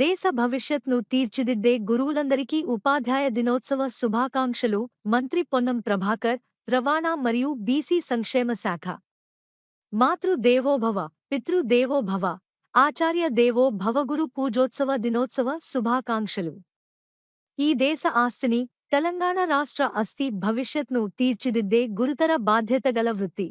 దేశ భవిష్యత్ను తీర్చిదిద్దే గురువులందరికీ ఉపాధ్యాయ దినోత్సవ శుభాకాంక్షలు. మంత్రి పొన్నం ప్రభాకర్ రవాణా మరియు బీసీ సంక్షేమ శాఖ. మాతృదేవోభవ పితృదేవోభవ ఆచార్య దేవో భవగురు పూజోత్సవ దినోత్సవ శుభాకాంక్షలు. ఈ దేశ ఆస్తిని తెలంగాణ రాష్ట్ర అస్థి భవిష్యత్ను తీర్చిదిద్దే గురుతర బాధ్యత గల వృత్తి.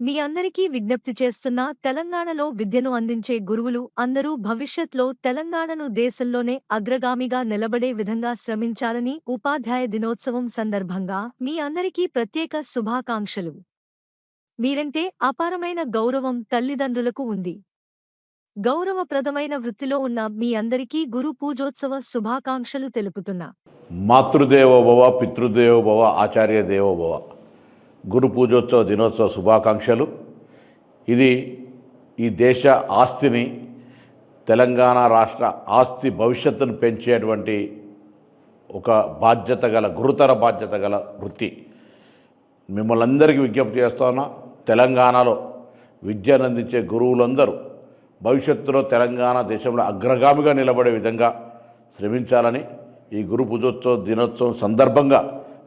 మీ అందరికీ విజ్ఞప్తి చేస్తున్న తెలంగాణలో విద్యను అందించే గురువులు అందరూ భవిష్యత్లో తెలంగాణను దేశంలోనే అగ్రగామిగా నిలబడే విధంగా శ్రమించాలని ఉపాధ్యాయ దినోత్సవం సందర్భంగా మీ అందరికీ ప్రత్యేక శుభాకాంక్షలు. మీరంటే అపారమైన గౌరవం తల్లిదండ్రులకు ఉంది. గౌరవప్రదమైన వృత్తిలో ఉన్న మీ అందరికీ గురు పూజోత్సవ శుభాకాంక్షలు తెలుపుతున్నా. మాతృదేవోభవ పితృదేవోభవ ఆచార్య దేవోభవ గురు పూజోత్సవ దినోత్సవ శుభాకాంక్షలు. ఇది ఈ దేశ ఆస్తిని తెలంగాణ రాష్ట్ర ఆస్తి భవిష్యత్తును పెంచేటువంటి ఒక బాధ్యత గల గురుతర బాధ్యత గల వృత్తి. మిమ్మల్ని అందరికీ విజ్ఞప్తి చేస్తున్నా తెలంగాణలో విద్యను అందించే గురువులందరూ భవిష్యత్తులో తెలంగాణ దేశంలో అగ్రగామిగా నిలబడే విధంగా శ్రమించాలని ఈ గురు పూజోత్సవ దినోత్సవం సందర్భంగా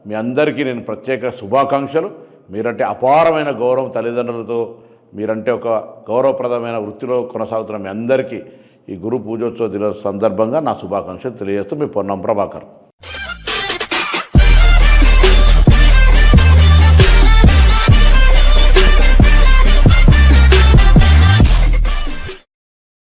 మీ అందరికీ నేను ప్రత్యేక శుభాకాంక్షలు. మీరంటే అపారమైన గౌరవం తల్లిదండ్రులతో మీరంటే ఒక గౌరవప్రదమైన వృత్తిలో కొనసాగుతున్న మీ అందరికీ ఈ గురు పూజోత్సవ దినోత్సవ సందర్భంగా నా శుభాకాంక్షలు తెలియజేస్తూ మీ పొన్నం ప్రభాకర్.